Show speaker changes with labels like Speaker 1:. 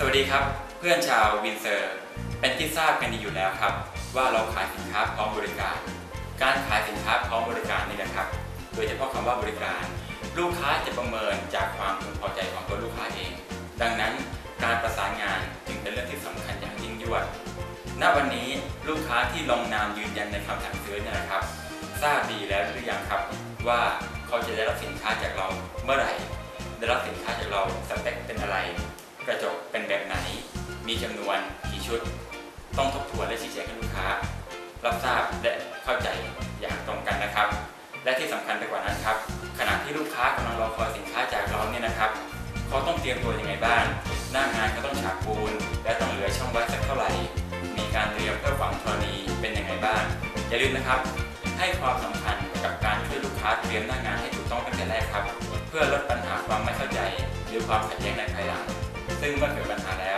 Speaker 1: สวัสดีครับ เพื่อนชาววินเซอร์ เป็นที่ทราบกันดีอยู่แล้วครับ ว่าเราขายสินค้าพร้อมบริการ การขายสินค้าพร้อมบริการนี่แหละครับ โดยเฉพาะคำว่าบริการ ลูกค้าจะประเมินจากความพึงพอใจของตัวลูกค้าเอง ดังนั้นการประสานงานจึงเป็นเรื่องที่สำคัญอย่างยิ่งยวดณวันนี้ลูกค้าที่ลงนามยืนยันในคำสั่งซื้อเนี่ยนะครับ ทราบดีแล้วหรือยังครับ ว่าเขาจะได้รับสินค้าจากเราเมื่อไหร่ ได้รับสินค้าจากเราสเปคเป็นอะไร กระจกเป็นแบบไหน มีจำนวนกี่ชุด ต้องทบทวนและชี้แจงให้ลูกค้า รับทราบและเข้าใจอย่างตรงกันนะครับ และที่สำคัญไปกว่านั้นครับ ขณะที่ลูกค้ากำลังรอคอยสินค้าจากเราเนี่ยนะครับเขาต้องเตรียมตัวยังไงบ้าง หน้างานเขาต้องฉาบปูน และต้องเหลือช่องว่างสักเท่าไหร่ มีการเตรียมเพื่อฝังธรณีเป็นยังไงบ้าง อย่าลืมนะครับ ให้ความสำคัญกับการช่วยลูกค้าเตรียมหน้างานให้ถูกต้องตั้งแต่แรกครับ เพื่อลดปัญหาความไม่เข้าใจ หรือความขัดแย้งในภายหลัง ซึ่งเมื่อเกิดปัญหาแล้ว